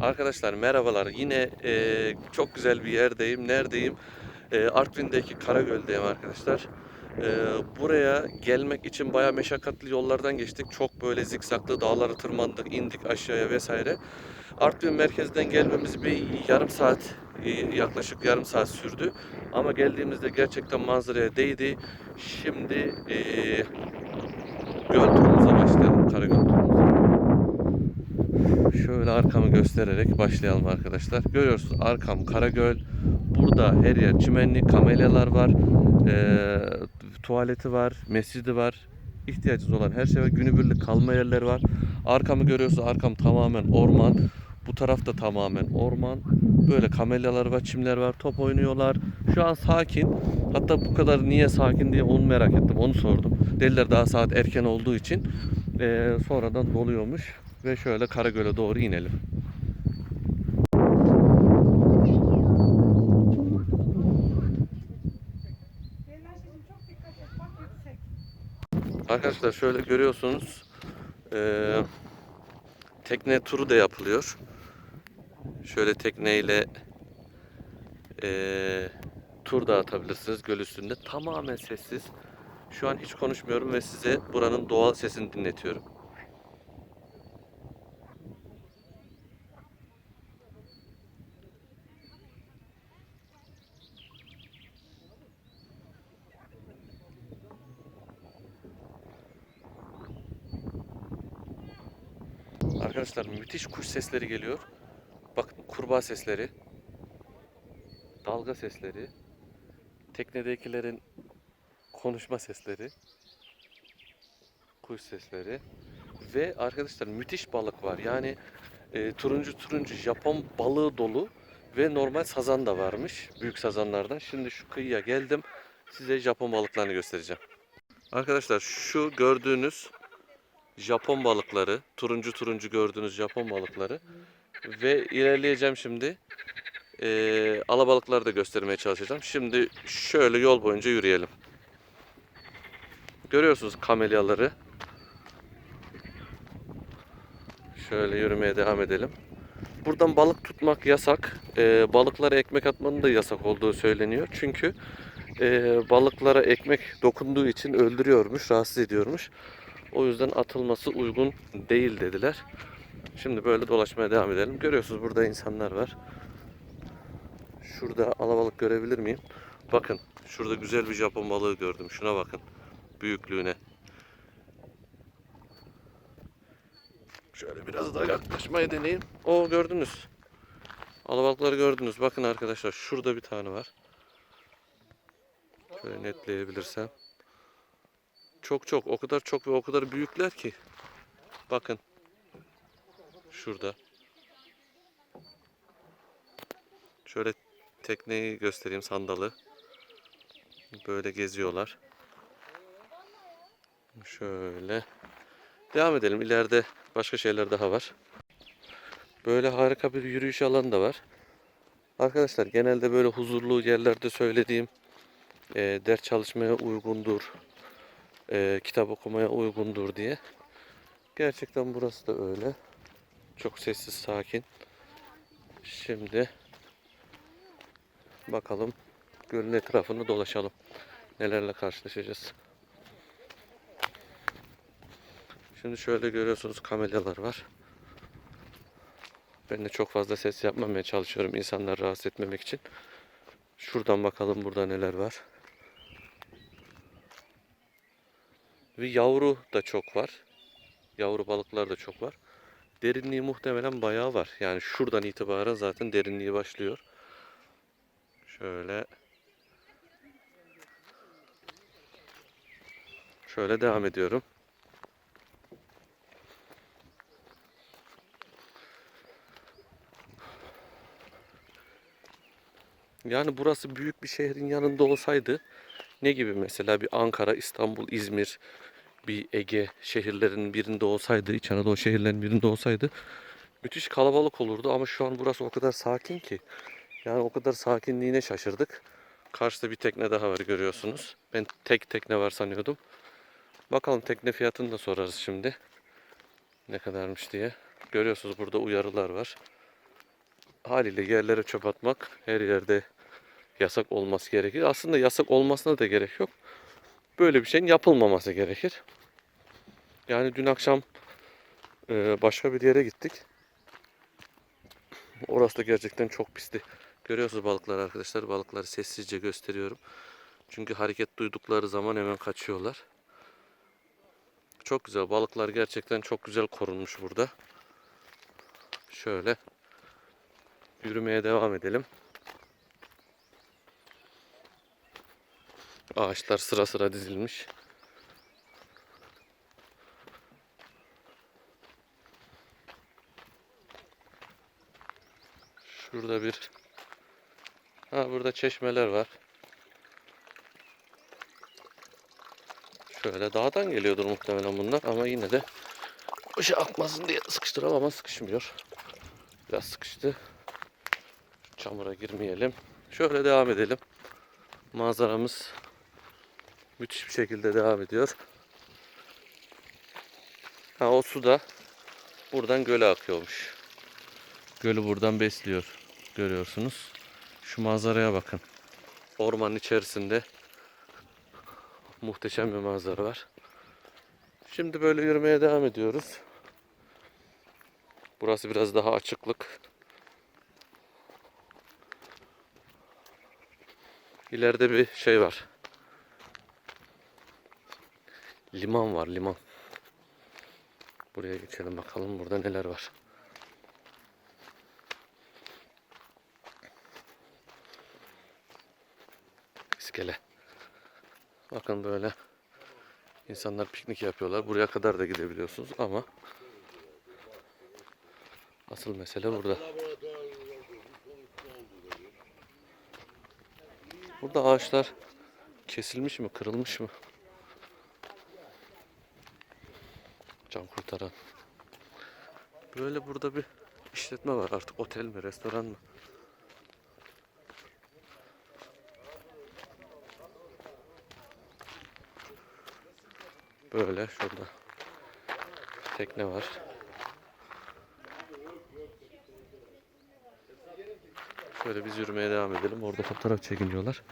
Arkadaşlar merhabalar. Yine e, çok güzel bir yerdeyim. Neredeyim? E, Artvin'deki Karagöl'deyim arkadaşlar. E, buraya gelmek için bayağı meşakkatli yollardan geçtik. Çok böyle zikzaklı dağları tırmandık, indik aşağıya vesaire. Artvin merkezden gelmemiz bir yarım saat, e, yaklaşık yarım saat sürdü. Ama geldiğimizde gerçekten manzaraya değdi. Şimdi e, göl turumuza başlayalım. Karagöl turumuza. Şöyle arkamı göstererek başlayalım arkadaşlar. Görüyorsunuz arkam Karagöl. Burada her yer çimenlik, kamelyalar var. Ee, tuvaleti var, mescidi var. İhtiyacınız olan her şey var. Günübirlik kalma yerleri var. Arkamı görüyorsunuz arkam tamamen orman. Bu tarafta tamamen orman. Böyle kamelyalar var, çimler var, top oynuyorlar. Şu an sakin. Hatta bu kadar niye sakin diye onu merak ettim. Onu sordum. Dediler daha saat erken olduğu için ee, sonradan doluyormuş. Ve şöyle Karagöl'e doğru inelim. Arkadaşlar şöyle görüyorsunuz eee, tekne turu da yapılıyor. Şöyle tekneyle eee, tur da atabilirsiniz göl üstünde. Tamamen sessiz. Şu an hiç konuşmuyorum ve size buranın doğal sesini dinletiyorum. Arkadaşlar müthiş kuş sesleri geliyor. Bakın kurbağa sesleri, dalga sesleri, teknedekilerin konuşma sesleri, kuş sesleri ve arkadaşlar müthiş balık var. Yani e, turuncu turuncu Japon balığı dolu ve normal sazan da varmış. Büyük sazanlardan. Şimdi şu kıyıya geldim. Size Japon balıklarını göstereceğim. Arkadaşlar şu gördüğünüz Japon balıkları, turuncu turuncu gördüğünüz Japon balıkları ve ilerleyeceğim şimdi. Ee, alabalıkları da göstermeye çalışacağım. Şimdi şöyle yol boyunca yürüyelim. Görüyorsunuz kamelyaları. Şöyle yürümeye devam edelim. Buradan balık tutmak yasak. Ee, balıklara ekmek atmanın da yasak olduğu söyleniyor. Çünkü e, balıklara ekmek dokunduğu için öldürüyormuş, rahatsız ediyormuş. O yüzden atılması uygun değil dediler. Şimdi böyle dolaşmaya devam edelim. Görüyorsunuz burada insanlar var. Şurada alabalık görebilir miyim? Bakın şurada güzel bir Japon balığı gördüm. Şuna bakın. Büyüklüğüne. Şöyle biraz daha yaklaşmaya deneyeyim. O gördünüz. Alabalıkları gördünüz. Bakın arkadaşlar şurada bir tane var. Şöyle netleyebilirsem. Çok çok o kadar çok ve o kadar büyükler ki. Bakın. Şurada. Şöyle tekneyi göstereyim sandalı. Böyle geziyorlar. Şöyle. Devam edelim. İleride başka şeyler daha var. Böyle harika bir yürüyüş alanı da var. Arkadaşlar genelde böyle huzurlu yerlerde söylediğim e, ders çalışmaya uygundur e, kitap okumaya uygundur diye. Gerçekten burası da öyle. Çok sessiz, sakin. Şimdi bakalım gölün etrafını dolaşalım. Nelerle karşılaşacağız. Şimdi şöyle görüyorsunuz kamelyalar var. Ben de çok fazla ses yapmamaya çalışıyorum insanları rahatsız etmemek için. Şuradan bakalım burada neler var. Ve yavru da çok var. Yavru balıklar da çok var. Derinliği muhtemelen bayağı var. Yani şuradan itibaren zaten derinliği başlıyor. Şöyle Şöyle devam ediyorum. Yani burası büyük bir şehrin yanında olsaydı ne gibi mesela bir Ankara, İstanbul, İzmir, bir Ege şehirlerinin birinde olsaydı, İç Anadolu şehirlerinin birinde olsaydı müthiş kalabalık olurdu ama şu an burası o kadar sakin ki. Yani o kadar sakinliğine şaşırdık. Karşıda bir tekne daha var görüyorsunuz. Ben tek tekne var sanıyordum. Bakalım tekne fiyatını da sorarız şimdi. Ne kadarmış diye. Görüyorsunuz burada uyarılar var. haliyle yerlere çöp atmak her yerde yasak olması gerekir. Aslında yasak olmasına da gerek yok. Böyle bir şeyin yapılmaması gerekir. Yani dün akşam e, başka bir yere gittik. Orası da gerçekten çok pisti. Görüyorsunuz balıklar arkadaşlar. Balıkları sessizce gösteriyorum. Çünkü hareket duydukları zaman hemen kaçıyorlar. Çok güzel. Balıklar gerçekten çok güzel korunmuş burada. Şöyle yürümeye devam edelim. Ağaçlar sıra sıra dizilmiş. Şurada bir Ha burada çeşmeler var. Şöyle dağdan geliyordur muhtemelen bunlar ama yine de şey akmasın diye sıkıştıralım ama sıkışmıyor. Biraz sıkıştı. Çamura girmeyelim. Şöyle devam edelim. Manzaramız müthiş bir şekilde devam ediyor. Ha o su da buradan göle akıyormuş. Gölü buradan besliyor. Görüyorsunuz. Şu manzaraya bakın. Ormanın içerisinde muhteşem bir manzara var. Şimdi böyle yürümeye devam ediyoruz. Burası biraz daha açıklık. İleride bir şey var. Liman var, liman. Buraya geçelim bakalım burada neler var. İskele. Bakın böyle insanlar piknik yapıyorlar. Buraya kadar da gidebiliyorsunuz ama asıl mesele burada. Burada ağaçlar kesilmiş mi, kırılmış mı? Can kurtaran. Böyle burada bir işletme var artık otel mi, restoran mı? Böyle şurada tekne var. Şöyle biz yürümeye devam edelim. Orada fotoğraf çekiniyorlar.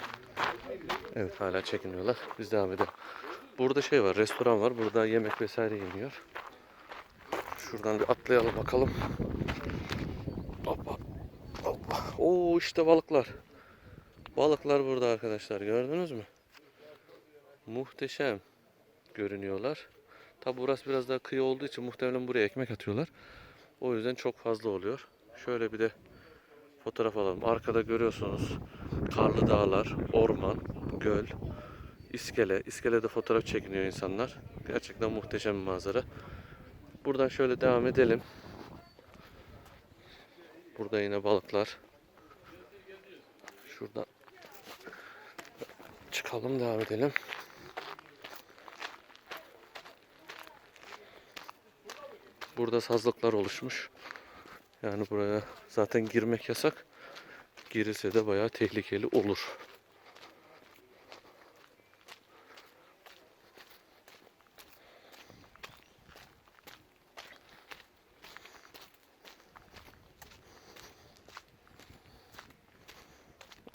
Evet hala çekiniyorlar. Biz devam edelim. Burada şey var, restoran var. Burada yemek vesaire yeniyor. Şuradan bir atlayalım bakalım. Hoppa. Hoppa. Oo işte balıklar. Balıklar burada arkadaşlar. Gördünüz mü? Muhteşem görünüyorlar. Tabi burası biraz daha kıyı olduğu için muhtemelen buraya ekmek atıyorlar. O yüzden çok fazla oluyor. Şöyle bir de fotoğraf alalım. Arkada görüyorsunuz karlı dağlar, orman, göl, iskele. İskelede fotoğraf çekiniyor insanlar. Gerçekten muhteşem bir manzara. Buradan şöyle devam edelim. Burada yine balıklar. Şuradan çıkalım devam edelim. Burada sazlıklar oluşmuş. Yani buraya zaten girmek yasak. Girilse de bayağı tehlikeli olur.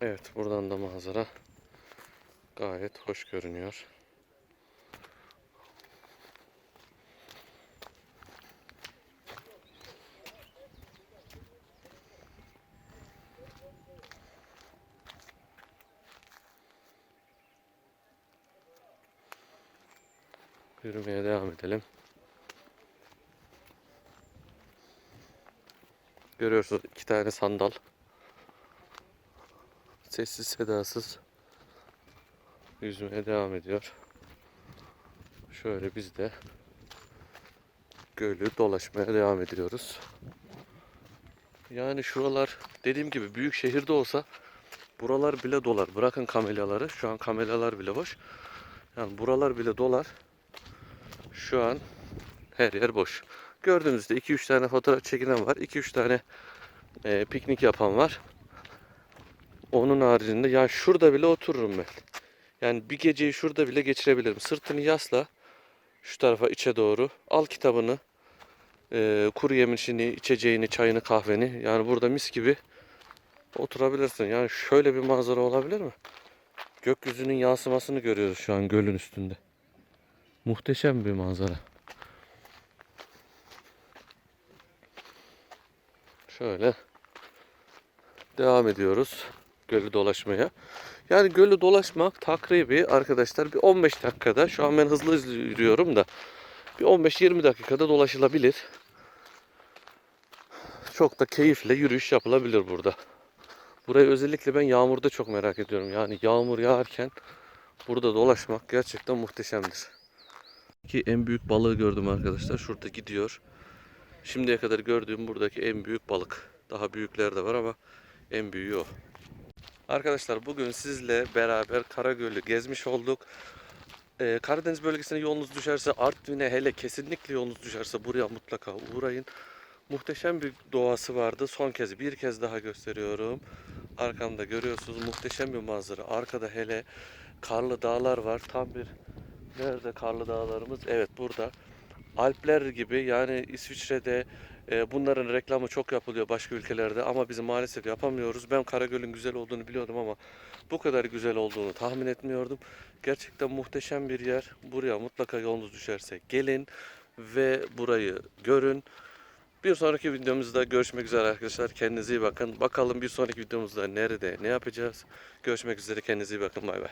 Evet buradan da manzara gayet hoş görünüyor. Yürümeye devam edelim. Görüyorsunuz iki tane sandal. Sessiz sedasız yüzmeye devam ediyor. Şöyle biz de gölü dolaşmaya devam ediyoruz. Yani şuralar dediğim gibi büyük şehirde olsa buralar bile dolar. Bırakın kamelyaları. Şu an kamelyalar bile boş. Yani buralar bile dolar. Şu an her yer boş. Gördüğünüzde 2-3 tane fotoğraf çekinen var. 2-3 tane e, piknik yapan var. Onun haricinde ya şurada bile otururum ben. Yani bir geceyi şurada bile geçirebilirim. Sırtını yasla şu tarafa içe doğru. Al kitabını. Ee, kuru yemişini, içeceğini, çayını, kahveni. Yani burada mis gibi oturabilirsin. Yani şöyle bir manzara olabilir mi? Gökyüzünün yansımasını görüyoruz şu an gölün üstünde. Muhteşem bir manzara. Şöyle devam ediyoruz gölü dolaşmaya. Yani gölü dolaşmak takribi arkadaşlar bir 15 dakikada şu an ben hızlı yürüyorum da bir 15-20 dakikada dolaşılabilir. Çok da keyifle yürüyüş yapılabilir burada. Burayı özellikle ben yağmurda çok merak ediyorum. Yani yağmur yağarken burada dolaşmak gerçekten muhteşemdir. Ki en büyük balığı gördüm arkadaşlar. Şurada gidiyor. Şimdiye kadar gördüğüm buradaki en büyük balık. Daha büyükler de var ama en büyüğü o. Arkadaşlar bugün sizle beraber Karagöl'ü gezmiş olduk. Ee, Karadeniz bölgesine yolunuz düşerse Artvin'e hele kesinlikle yolunuz düşerse buraya mutlaka uğrayın. Muhteşem bir doğası vardı. Son kez bir kez daha gösteriyorum. Arkamda görüyorsunuz muhteşem bir manzara. Arkada hele karlı dağlar var. Tam bir nerede karlı dağlarımız? Evet burada. Alpler gibi yani İsviçre'de bunların reklamı çok yapılıyor başka ülkelerde ama biz maalesef yapamıyoruz. Ben Karagöl'ün güzel olduğunu biliyordum ama bu kadar güzel olduğunu tahmin etmiyordum. Gerçekten muhteşem bir yer. Buraya mutlaka yolunuz düşerse gelin ve burayı görün. Bir sonraki videomuzda görüşmek üzere arkadaşlar. Kendinize iyi bakın. Bakalım bir sonraki videomuzda nerede ne yapacağız. Görüşmek üzere. Kendinize iyi bakın. Bay bay.